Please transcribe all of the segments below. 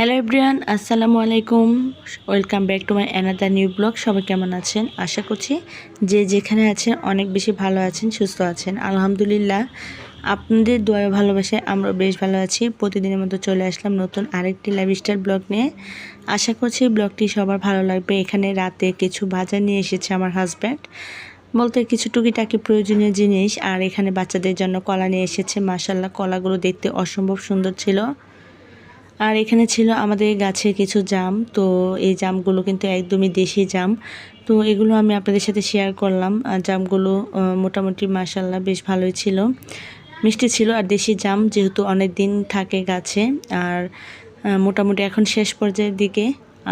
Hello everyone, আসসালামু আলাইকুম। Welcome back to my another new blog. সবাই কেমন আছেন? আশা করছি যে যেখানে আছেন অনেক বেশি ভালো আছেন, সুস্থ আছেন। আলহামদুলিল্লাহ, আপনাদের দোয়া ভালোবাসায় আমরা বেশ ভালো আছি। প্রতিদিনের মতো চলে আসলাম নতুন আরেকটি লাইফস্টাইল ব্লগ নিয়ে। আশা করছি ব্লগটি সবার ভালো লাগবে। এখানে রাতে কিছু বাজার নিয়ে এসেছে আমার হাজব্যান্ড বলতে কিছু টুকিটাকি প্রয়োজনীয় জিনিস। আর এখানে বাচ্চাদের জন্য কলা নিয়ে এসেছে। মাসাল্লাহ কলাগুলো দেখতে অসম্ভব সুন্দর ছিল। আর এখানে ছিল আমাদের গাছে কিছু জাম, তো এই জামগুলো কিন্তু একদমই দেশি জাম। তো এগুলো আমি আপনাদের সাথে শেয়ার করলাম। আর জামগুলো মোটামুটি মাসাল্লাহ বেশ ভালোই ছিল। মিষ্টি ছিল আর দেশি জাম যেহেতু অনেক দিন থাকে গাছে। আর মোটামুটি এখন শেষ পর্যায়ের দিকে।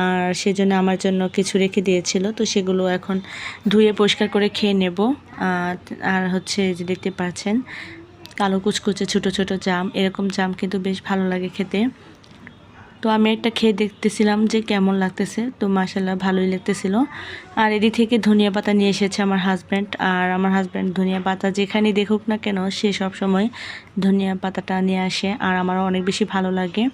আর সেজন্য আমার জন্য কিছু রেখে দিয়েছিল, তো সেগুলো এখন ধুয়ে পরিষ্কার করে খেয়ে নেব। আর হচ্ছে যে দেখতে পাচ্ছেন, কালো কুচকুচে ছোট ছোট জাম, এরকম জাম কিন্তু বেশ ভালো লাগে খেতে। তো আমি একটা খেয়ে দেখতেছিলাম যে কেমন লাগতেছে। তো মাসাল্লাহ ভালোই লাগতেছিল। আর এদিক থেকে ধনিয়া পাতা নিয়ে এসেছে আমার হাজব্যান্ড আর আমার হাজব্যান্ড ধনিয়া পাতা যেখানে দেখুক না কেন, সে সব সময় ধনিয়া পাতাটা নিয়ে আসে। আর আমারও অনেক বেশি ভালো লাগে।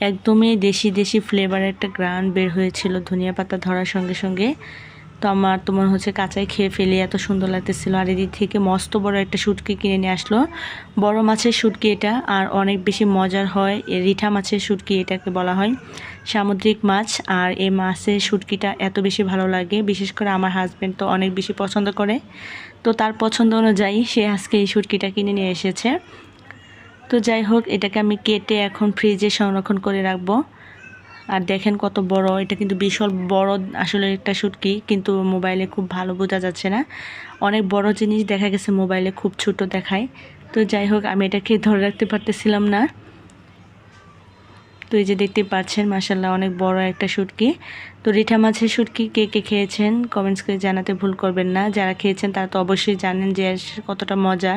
একদমই দেশি দেশি ফ্লেভারের একটা গ্রান বের হয়েছিল ধনিয়া পাতা ধরার সঙ্গে সঙ্গে। তো আমার তো মনে হচ্ছে কাঁচাই খেয়ে ফেলে এত সুন্দর লাগতেছিল। আর এদিক থেকে মস্ত বড় একটা শুটকি কিনে নিয়ে আসলো। বড় মাছের শুটকি এটা, আর অনেক বেশি মজার হয় রিঠা মাছের শুটকি এটাকে বলা হয়। সামুদ্রিক মাছ, আর এই মাছের শুটকিটা এত বেশি ভালো লাগে। বিশেষ করে আমার হাজব্যান্ড তো অনেক বেশি পছন্দ করে। তো তার পছন্দ অনুযায়ী সে আজকে এই শুটকিটা কিনে নিয়ে এসেছে। তো যাই হোক, এটাকে আমি কেটে এখন ফ্রিজে সংরক্ষণ করে রাখব। আর দেখেন কত বড়, এটা কিন্তু বিশাল বড় আসলে একটা শুটকি কিন্তু মোবাইলে খুব ভালো বোঝা যাচ্ছে না। অনেক বড় জিনিস দেখা গেছে মোবাইলে, খুব ছোট দেখায়। তো যাই হোক, আমি এটাকে ধরে রাখতে পারতেছিলাম না। তো এই যে দেখতে পাচ্ছেন মাসাল্লাহ অনেক বড় একটা শুটকি তো রিঠা মাছের শুটকি কে কে খেয়েছেন কমেন্টস করে জানাতে ভুল করবেন না। যারা খেয়েছেন তারা তো অবশ্যই জানেন যে কতটা মজা।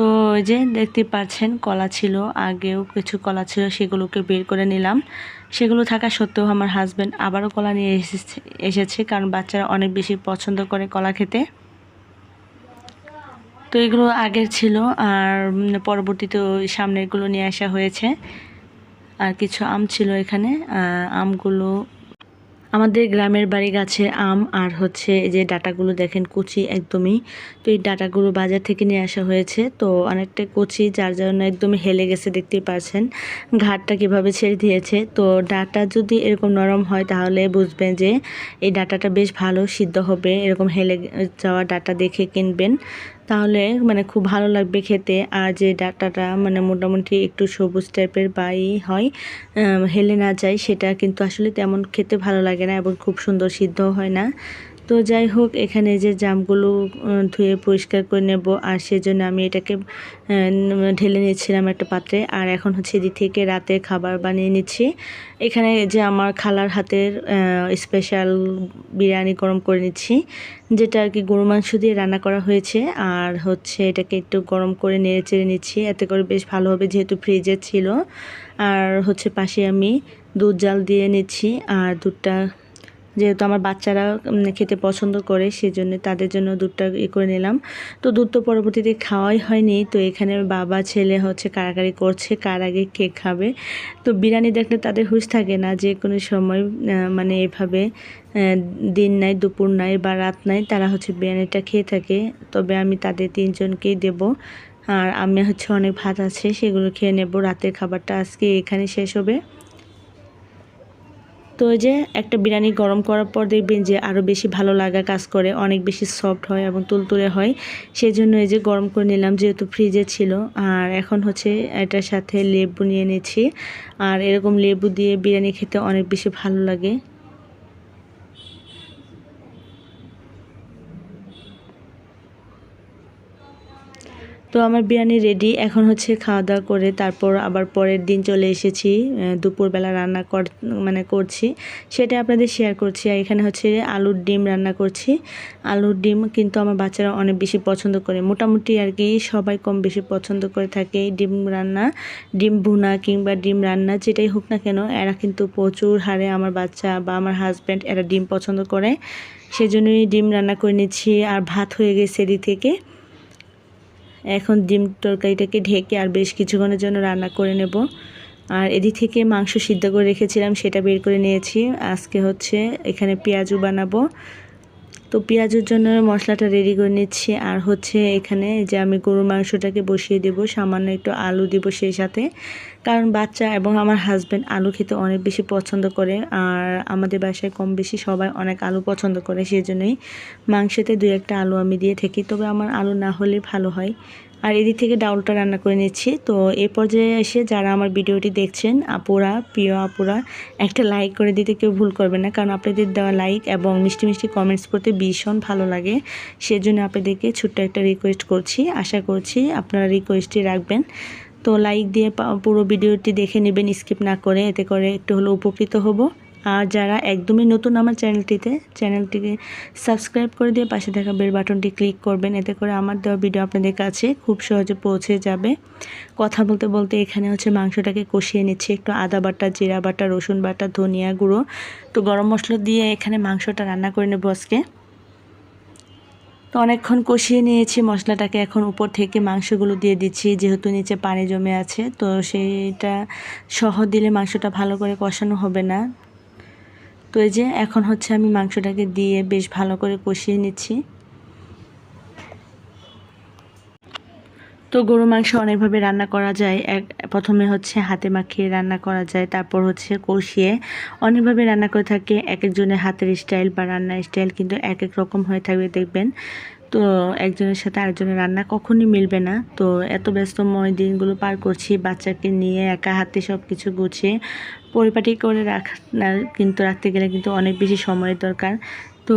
তো ওই যে দেখতে পাচ্ছেন, কলা ছিল, আগেও কিছু কলা ছিল, সেগুলোকে বের করে নিলাম। সেগুলো থাকা সত্ত্বেও আমার হাজব্যান্ড আবারও কলা নিয়ে এসেছে এসেছে, কারণ বাচ্চারা অনেক বেশি পছন্দ করে কলা খেতে। তো এগুলো আগের ছিল, আর পরবর্তীতে ওই সামনেরগুলো নিয়ে আসা হয়েছে। আর কিছু আম ছিল এখানে আমগুলো আমাদের গ্রামের বাড়ি গাছে আম আর হচ্ছে যে ডাটাগুলো দেখেন, কুচি একদমই। তো এই ডাটাগুলো বাজার থেকে নিয়ে আসা হয়েছে। তো অনেকটা কুচি, যার জন্য একদমই হেলে গেছে, দেখতেই পাচ্ছেন ঘাটটা কীভাবে ছেড়ে দিয়েছে। তো ডাটা যদি এরকম নরম হয়, তাহলে বুঝবেন যে এই ডাটাটা বেশ ভালো সিদ্ধ হবে। এরকম হেলে যাওয়া ডাটা দেখে কিনবেন। তাহলে মানে খুব ভালো লাগবে খেতে। আর যে ডাটাটা মানে মোটামুটি একটু সবুজ টাইপের বাই হয় হেলে না যায়, সেটা কিন্তু আসলে তেমন খেতে ভালো লাগে না এবং খুব সুন্দর সিদ্ধ হয় না। তো যাই হোক, এখানে যে জামগুলো ধুয়ে পরিষ্কার করে নেব। আর সেজন্য আমি এটাকে ঢেলে নিচ্ছিলাম একটা পাত্রে। আর এখন হচ্ছে এদিক থেকে রাতে খাবার বানিয়ে নিচ্ছি। এখানে যে আমার খালার হাতের স্পেশাল বিরিয়ানি গরম করে নিচ্ছি, যেটা আর কি গরু মাংস দিয়ে রান্না করা হয়েছে। আর হচ্ছে এটাকে একটু গরম করে নেড়ে চেড়ে নিচ্ছি। এতে করে বেশ ভালো হবে, যেহেতু ফ্রিজে ছিল। আর হচ্ছে পাশে আমি দুধ জাল দিয়ে নিচ্ছি। আর দুধটা যেহেতু আমার বাচ্চারা খেতে পছন্দ করে, সেজন্য তাদের জন্য দুধটা ইয়ে করে নিলাম। তো দুধ তো পরবর্তীতে খাওয়াই হয়নি। তো এখানে বাবা, ছেলে হচ্ছে কারাকারি করছে, কার আগে কে খাবে। তো বিরিয়ানি দেখলে তাদের হুশ থাকে না যে কোনো সময় মানে এভাবে দিন নাই, দুপুর নাই বা রাত নাই, তারা হচ্ছে বিরিয়ানিটা খেয়ে থাকে। তবে আমি তাদের তিনজনকেই দেব। আর আমি হচ্ছে অনেক ভাত আছে, সেগুলো খেয়ে নেব। রাতের খাবারটা আজকে এখানে শেষ হবে। তো ওই যে একটা বিরিয়ানি গরম করার পর দেখবেন যে আরও বেশি ভালো লাগা কাজ করে, অনেক বেশি সফট হয় এবং তুলতুলে হয়। সেই জন্য এই যে গরম করে নিলাম যেহেতু ফ্রিজে ছিল। আর এখন হচ্ছে এটার সাথে লেবু নিয়ে নিয়েছি আর এরকম লেবু দিয়ে বিরিয়ানি খেতে অনেক বেশি ভালো লাগে। তো আমার বিরিয়ানি রেডি এখন হচ্ছে খাওয়া দাওয়া করে তারপর আবার পরের দিন চলে এসেছি দুপুরবেলা রান্না কর মানে করছি। সেটা আপনাদের শেয়ার করছি। আর এখানে হচ্ছে আলুর ডিম রান্না করছি। আলুর ডিম কিন্তু আমার বাচ্চারা অনেক বেশি পছন্দ করে। মোটামুটি আর কি সবাই কম বেশি পছন্দ করে থাকে ডিম রান্না, ডিম ভুনা কিংবা ডিম রান্না, যেটাই হোক না কেন, এরা কিন্তু প্রচুর হারে আমার বাচ্চা বা আমার হাজব্যান্ড এরা ডিম পছন্দ করে। সেজন্যই ডিম রান্না করে নিচ্ছি। আর ভাত হয়ে গেছে এদিক থেকে। এখন ডিম তরকারিটাকে ঢেকে আর বেশ কিছুক্ষণের জন্য রান্না করে নেব। আর এদিক থেকে মাংস সিদ্ধ করে রেখেছিলাম, সেটা বের করে নিয়েছি। আজকে হচ্ছে এখানে পেঁয়াজু বানাবো। তো পেঁয়াজের জন্য মশলাটা রেডি করে নিচ্ছি। আর হচ্ছে এখানে যে আমি গরুর মাংসটাকে বসিয়ে দেব, সামান্য একটু আলু দেবো সেই সাথে। কারণ বাচ্চা এবং আমার হাজব্যান্ড আলু খেতে অনেক বেশি পছন্দ করে আর আমাদের বাসায় কম বেশি সবাই অনেক আলু পছন্দ করে সেই জন্যই মাংসতে দুই একটা আলু আমি দিয়ে থাকি। তবে আমার আলু না হলে ভালো হয়। আর এদিক থেকে ডাউলটা রান্না করে নিচ্ছি। তো এ পর্যায়ে এসে যারা আমার ভিডিওটি দেখছেন, আপুরা, প্রিয় আপুরা, একটা লাইক করে দিতে কেউ ভুল করবে না। কারণ আপনাদের দেওয়া লাইক এবং মিষ্টি মিষ্টি কমেন্টস করতে ভীষণ ভালো লাগে। সেজন্য আপনাদেরকে ছোট্ট একটা রিকোয়েস্ট করছি। আশা করছি আপনারা রিকোয়েস্টটি রাখবেন। তো লাইক দিয়ে পুরো ভিডিওটি দেখে নেবেন স্কিপ না করে, এতে করে একটু হলেও উপকৃত হব। আর যারা একদমই নতুন আমার চ্যানেলটিতে চ্যানেলটিকে সাবস্ক্রাইব করে দিয়ে পাশে থাকা বেল বাটনটি ক্লিক করবেন, এতে করে আমার দেওয়া ভিডিও আপনাদের কাছে খুব সহজে পৌঁছে যাবে। কথা বলতে বলতে এখানে হচ্ছে মাংসটাকে কষিয়ে নিচ্ছি, একটু আদা বাটা, জিরা বাটা, রসুন বাটা, ধনিয়া গুঁড়ো। তো গরম মশলা দিয়ে এখানে মাংসটা রান্না করে নেব আজকে। তো অনেকক্ষণ কষিয়ে নিয়েছি, মশলাটাকে এখন উপর থেকে মাংসগুলো দিয়ে দিচ্ছি, যেহেতু নিচে পানি জমে আছে, তো সেইটা সহ দিলে মাংসটা ভালো করে কষানো হবে না। তো এই যে, এখন হচ্ছে আমি মাংসটাকে দিয়ে বেশ ভালো করে কষিয়ে নিচ্ছি। তো গরু মাংস অনেকভাবে রান্না করা যায়। এক, প্রথমে হচ্ছে হাতে মাখিয়ে রান্না করা যায়, তারপর হচ্ছে কষিয়ে অনেকভাবে রান্না করে থাকে। এক একজনের হাতের স্টাইল বা রান্নার স্টাইল কিন্তু এক এক রকম হয়ে থাকবে, দেখবেন। তো একজনের সাথে আরেকজনের রান্না কখনই মিলবে না। তো এত ব্যস্তময় দিনগুলো পার করছি, বাচ্চাকে নিয়ে একা হাতে সব কিছু গুছিয়ে পরিপাটি করে রাখ কিন্তু রাখতে গেলে কিন্তু অনেক বেশি সময়ের দরকার। তো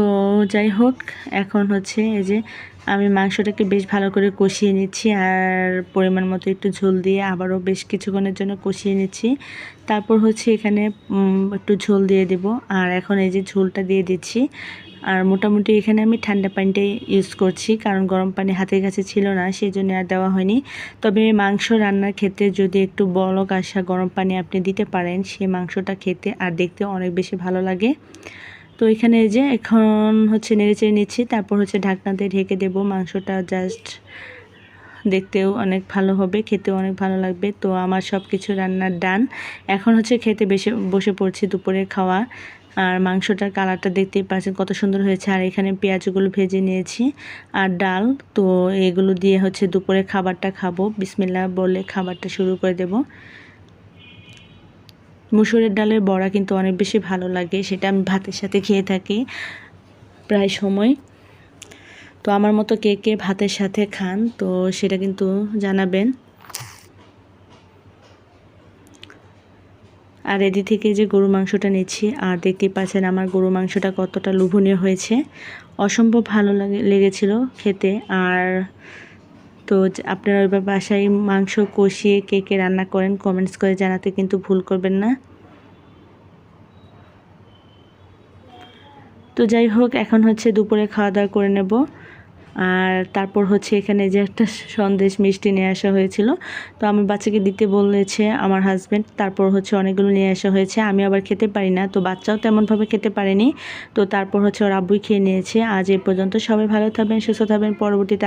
যাই হোক, এখন হচ্ছে এই যে আমি মাংসটাকে বেশ ভালো করে কষিয়ে নিচ্ছি আর পরিমাণ মতো একটু ঝোল দিয়ে আবারও বেশ কিছুক্ষণের জন্য কষিয়ে নিচ্ছি। তারপর হচ্ছে এখানে একটু ঝোল দিয়ে দেব। আর এখন এই যে ঝোলটা দিয়ে দিচ্ছি, আর মোটামুটি এখানে আমি ঠান্ডা পানিটাই ইউজ করছি, কারণ গরম পানি হাতের কাছে ছিল না সেই জন্য আর দেওয়া হয়নি। তবে মাংস রান্নার ক্ষেত্রে যদি একটু বলক আসা গরম পানি আপনি দিতে পারেন সেই মাংসটা খেতে আর দেখতে অনেক বেশি ভালো লাগে। তো এখানে যে এখন হচ্ছে নেড়ে চেড়ে নিচ্ছি, তারপর হচ্ছে ঢাকনাতে ঢেকে দেব, মাংসটা জাস্ট দেখতেও অনেক ভালো হবে, খেতেও অনেক ভালো লাগবে। তো আমার সব কিছু রান্নার ডান এখন হচ্ছে খেতে বেশি, বসে পড়ছি দুপুরে খাওয়া। আর মাংসটার কালারটা দেখতেই পাচ্ছেন কত সুন্দর হয়েছে। আর এখানে পেঁয়াজগুলো ভেজে নিয়েছি আর ডাল। তো এগুলো দিয়ে হচ্ছে দুপুরে খাবারটা খাব। বিসমিল্লা বলে খাবারটা শুরু করে দেব। মুসুরের ডালের বড়া কিন্তু অনেক বেশি ভালো লাগে, সেটা আমি ভাতের সাথে খেয়ে থাকি প্রায় সময়। তো আমার মতো কে কে ভাতের সাথে খান, তো সেটা কিন্তু জানাবেন। আর এদিক থেকে যে গরু মাংসটা নিচ্ছি, আর দেখতেই পাচ্ছেন আমার গরু মাংসটা কতটা লোভনীয় হয়েছে। অসম্ভব ভালো লাগে, লেগেছিল খেতে, আর তো আপনারা ওইবার বাসায় মাংস কষিয়ে কে কে রান্না করেন কমেন্টস করে জানাতে কিন্তু ভুল করবেন না। তো যাই হোক, এখন হচ্ছে দুপুরে খাওয়া দাওয়া করে নেব। আর তারপর হচ্ছে এখানে যে একটা সন্দেশ মিষ্টি নিয়ে আসা হয়েছিল, তো আমার বাচ্চাকে দিতে বলেছে আমার হাজব্যান্ড তারপর হচ্ছে অনেকগুলো নিয়ে আসা হয়েছে। আমি আবার খেতে পারি না, তো বাচ্চাও তেমনভাবে খেতে পারেনি। তো তারপর হচ্ছে ওর আব্বুই খেয়ে নিয়েছে। আজ এ পর্যন্ত সবাই ভালো থাকবেন, সুস্থ থাকবেন, পরবর্তীতে